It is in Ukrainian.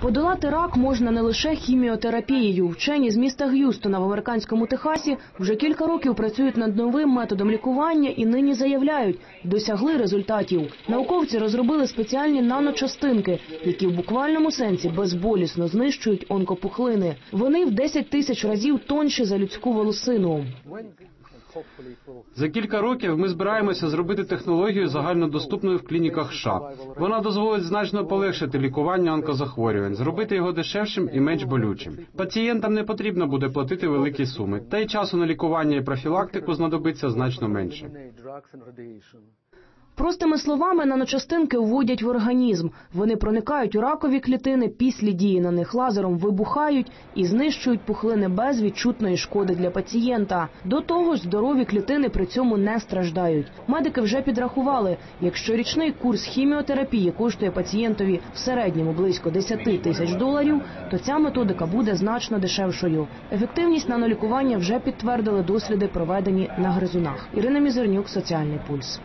Подолати рак можна не лише хіміотерапією. Вчені з міста Г'юстона в американському Техасі вже кілька років працюють над новим методом лікування і нині заявляють, досягли результатів. Науковці розробили спеціальні наночастинки, які в буквальному сенсі безболісно знищують онкопухлини. Вони в 10 тисяч разів тонші за людську волосину. За кілька років ми збираємося зробити технологію загальнодоступною в клініках США. Вона дозволить значно полегшити лікування онкозахворювань, зробити його дешевшим і менш болючим. Пацієнтам не потрібно буде платити великі суми, та й часу на лікування і профілактику знадобиться значно менше. Простими словами, наночастинки вводять в організм. Вони проникають у ракові клітини, після дії на них лазером вибухають і знищують пухлини без відчутної шкоди для пацієнта. До того ж, здорові клітини при цьому не страждають. Медики вже підрахували, якщо річний курс хіміотерапії коштує пацієнтові в середньому близько 10 тисяч доларів, то ця методика буде значно дешевшою. Ефективність нанолікування вже підтвердили досліди, проведені на гризунах. Ірина Мізернюк, соціальний пульс.